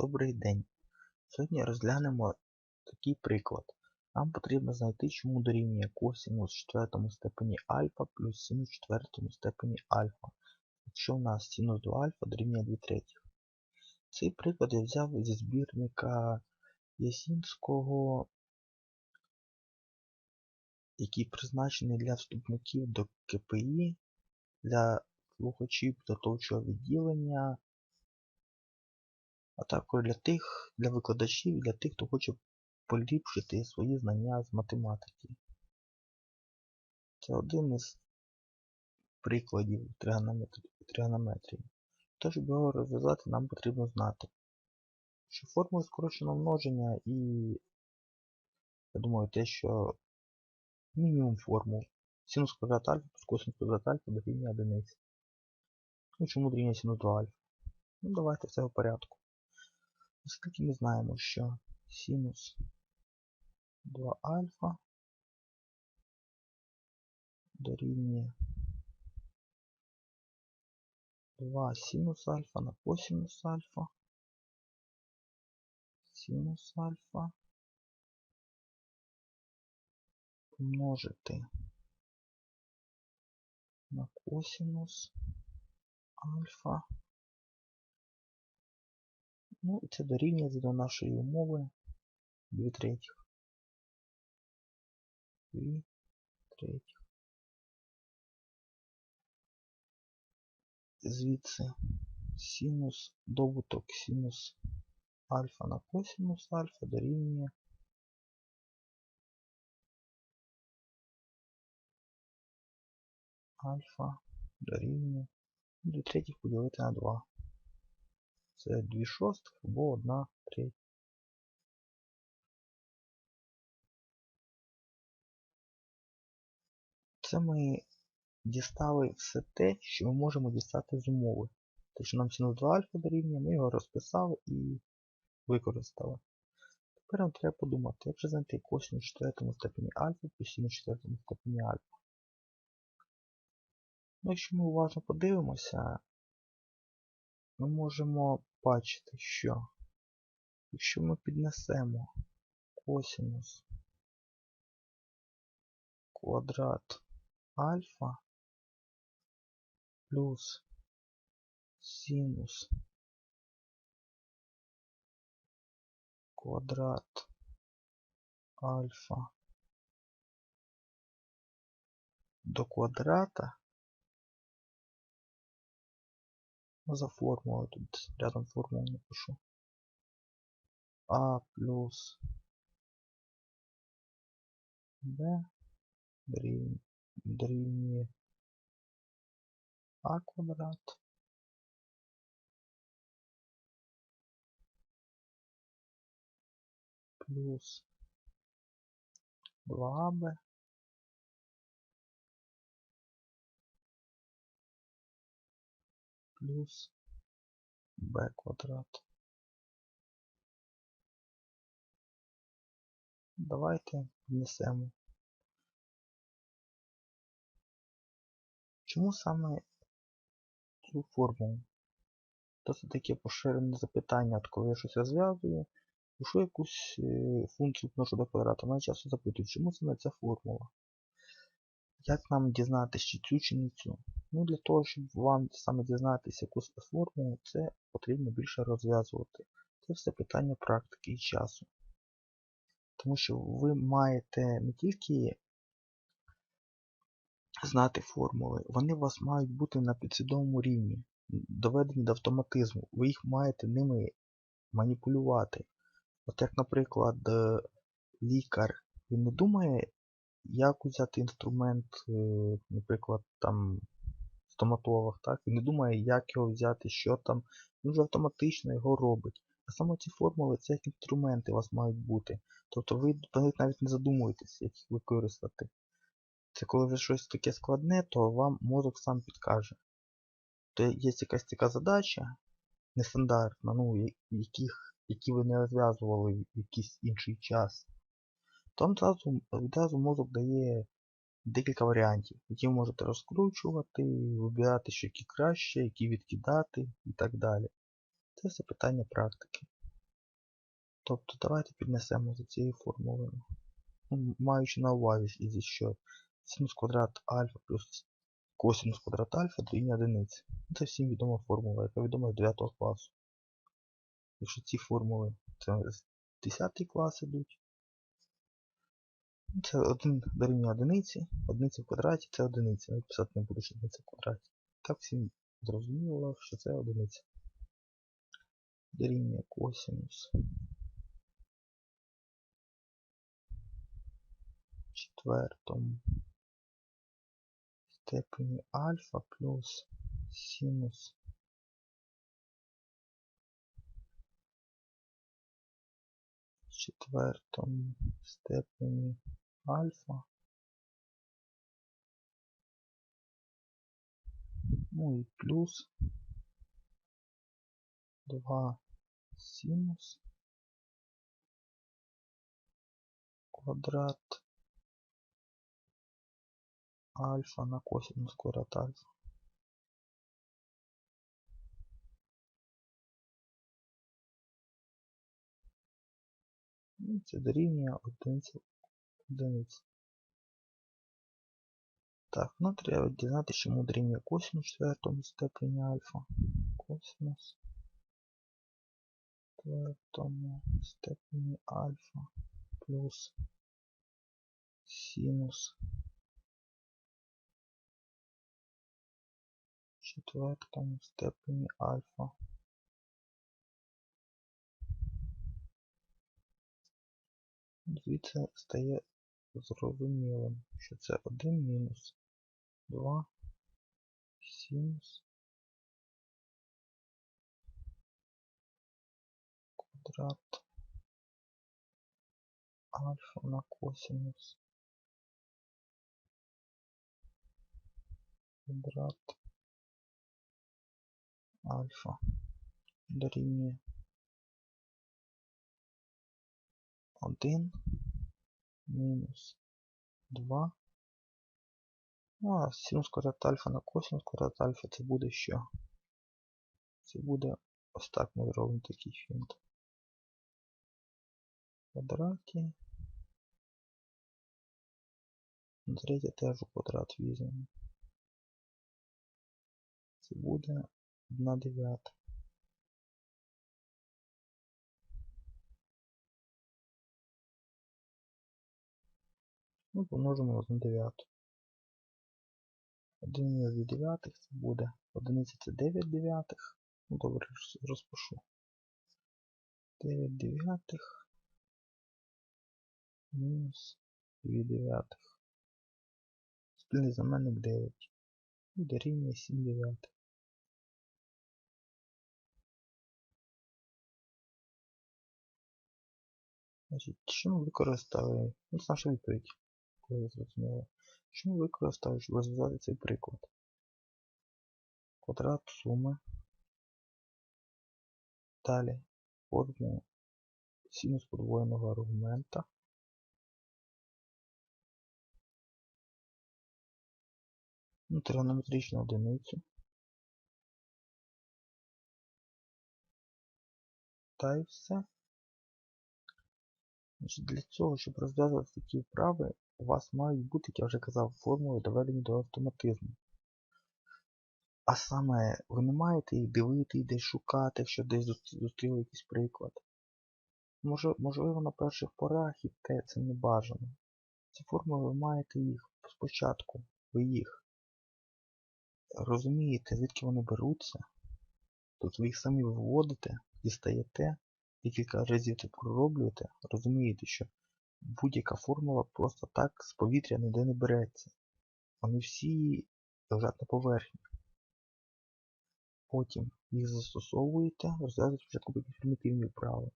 Добрий день. Сьогодні розглянемо такий приклад. Нам потрібно знайти, чому дорівнює косинус в четвертому степені альфа плюс синус в четвертому степені альфа. Якщо у нас синус до альфа дорівнює 2 третіх. Цей приклад я взяв зі збірника Ясінського, який призначений для вступників до КПІ, для слухачів підготовчого відділення, а також для тих, для викладачів для тих, хто хоче поліпшити свої знання з математики. Це один із прикладів тригонометрії. Тож, щоб його розв'язати, нам потрібно знати, що формули скороченого множення і, я думаю, те, що мінімум формул синус квадрат альфа плюс косинус квадрат альфа дорівнює одиниці. Ну чому дорівнює синус 2 альфа? Ну давайте все в порядку. Оскільки ми знаємо, що синус 2 альфа дорівнює 2 синус альфа на косинус альфа. Синус альфа помножити на косинус альфа. Ну і це дорівнює до нашої умови 2 третіх. 2 третіх. Звідси синус добуток синус альфа на косинус альфа дорівнює альфа дорівнює 2 третіх поділити на 2. Це 2 шостих або 1 третя. Це ми дістали все те, що ми можемо дістати з умови. Тобто нам синус 2 альфа дорівнює, ми його розписали і використали. Тепер нам треба подумати, як же знайти косинус в четвертому степені альфа плюс синус в четвертому степені альфа. Ну, якщо ми уважно подивимося, ми можемо бачити, що якщо ми піднесемо косинус квадрат альфа плюс синус квадрат альфа до квадрата за формулу тут рядом формулу напишу. А плюс b дорівнює а квадрат. Плюс 2b плюс b квадрат. Давайте внесемо. Чому саме цю формулу? Досить таке поширене запитання, от коли я щось розв'язую, пишу якусь функцію вношу до квадрата, мене часто запитують, чому саме ця формула? Як нам дізнатися, чи цю, чи не цю? Ну, для того, щоб вам саме дізнатися якусь формулу, це потрібно більше розв'язувати. Це все питання практики і часу. Тому що ви маєте не тільки знати формули, вони у вас мають бути на підсвідомому рівні, доведені до автоматизму. Ви їх маєте ними маніпулювати. От як, наприклад, лікар, він не думає, як взяти інструмент, наприклад, там стоматолог, так? Він не думає, як його взяти, що там. Він вже автоматично його робить. А саме ці формули, це як інструменти у вас мають бути. Тобто ви навіть не задумуєтесь, як їх використати. Це коли вже щось таке складне, то вам мозок сам підкаже. То є якась така задача нестандартна, ну, яких, які ви не розв'язували в якийсь інший час. Там одразу, відразу мозок дає декілька варіантів, які ви можете розкручувати, вибирати, що які краще, які відкидати і так далі. Це все питання практики. Тобто давайте піднесемо за цією формулою. Ну, маючи на увазі, що синус квадрат альфа плюс косинус квадрат альфа дорівнює одиниці. Це всім відома формула, яка відома з 9 класу. Якщо ці формули це 10 клас ідуть, це 1 дорівнює одиниці, одиниця в квадраті це одиниця. Навіть писати не буду, що одиниця в квадраті. Так всім зрозуміло, що це одиниця. Дорівнює косинус. Четвертому степені альфа плюс синус четвертому степені альфа. Ну и плюс 2 синус квадрат альфа на косинус квадрат альфа. І це дорівнює 1,5 одиниць. Так, ну треба дізнатися, чому дорівнює косинус в четвертому степені альфа. Косинус в четвертому степені альфа плюс синус в четвертому степені альфа. Звідси стає зрозумілим, що це 1 мінус 2 синус квадрат альфа на косинус квадрат альфа дорівнює 1 мінус 2. Ну, а синус квадрат альфа на косинус квадрат альфа це буде що? Це буде ось зробимо такий фінт. Квадраті. Третє теж у квадрат візьмемо. Це буде 1 дев'ята. Ми помножимо на 1 дев'яту. 1 мінус 2 дев'ятих це буде 1 це 9 дев'ятих. Ну добре, розпишу. 9 дев'ятих мінус 2 дев'ятих. Спільний знаменник 9. І дорівнює 7 дев'ятих. Значить, що ми використали? Ну, це наша відповідь, коли ви зрозуміли. Що ми використали, щоб розв'язати цей приклад? Квадрат суми. Далі форму синус подвоєного аргумента. Ну, тригонометричну одиницю. Та й все. Для цього, щоб розв'язати такі вправи, у вас мають бути, як я вже казав, формули доведені до автоматизму. А саме, ви не маєте їх дивити і десь шукати, якщо десь зустріли якийсь приклад. Може, можливо, на перших порах і те це не бажано. Ці формули ви маєте їх спочатку, ви їх розумієте, звідки вони беруться. Тут ви їх самі виводите, дістаєте, декілька разів це пророблюєте, розумієте, що будь-яка формула просто так з повітря ніде не береться. Вони всі лежать на поверхні. Потім їх застосовуєте, розв'язуєте спочатку примітивні вправи,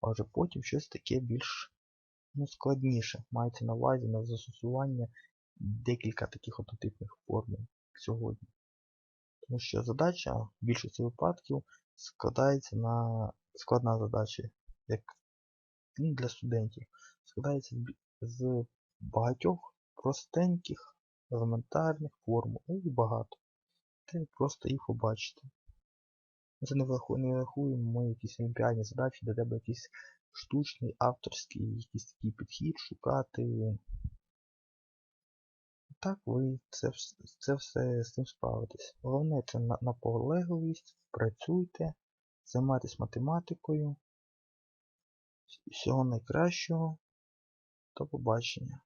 а вже потім щось таке більш ну, складніше. Мається на увазі на застосування декілька таких однотипних формул сьогодні. Тому що задача в більшості випадків складається на складна задача, як ну, для студентів, складається з багатьох простеньких, елементарних формул, і багато. Треба просто їх побачити. Це не враху- не рахуємо ми якісь олімпіадні задачі, де треба якийсь штучний, авторський, якийсь такий підхід шукати. Так ви це, це все з цим справитесь. Головне це на- наполегливість, працюйте, займайтесь математикою. Всього найкращого. До побачення.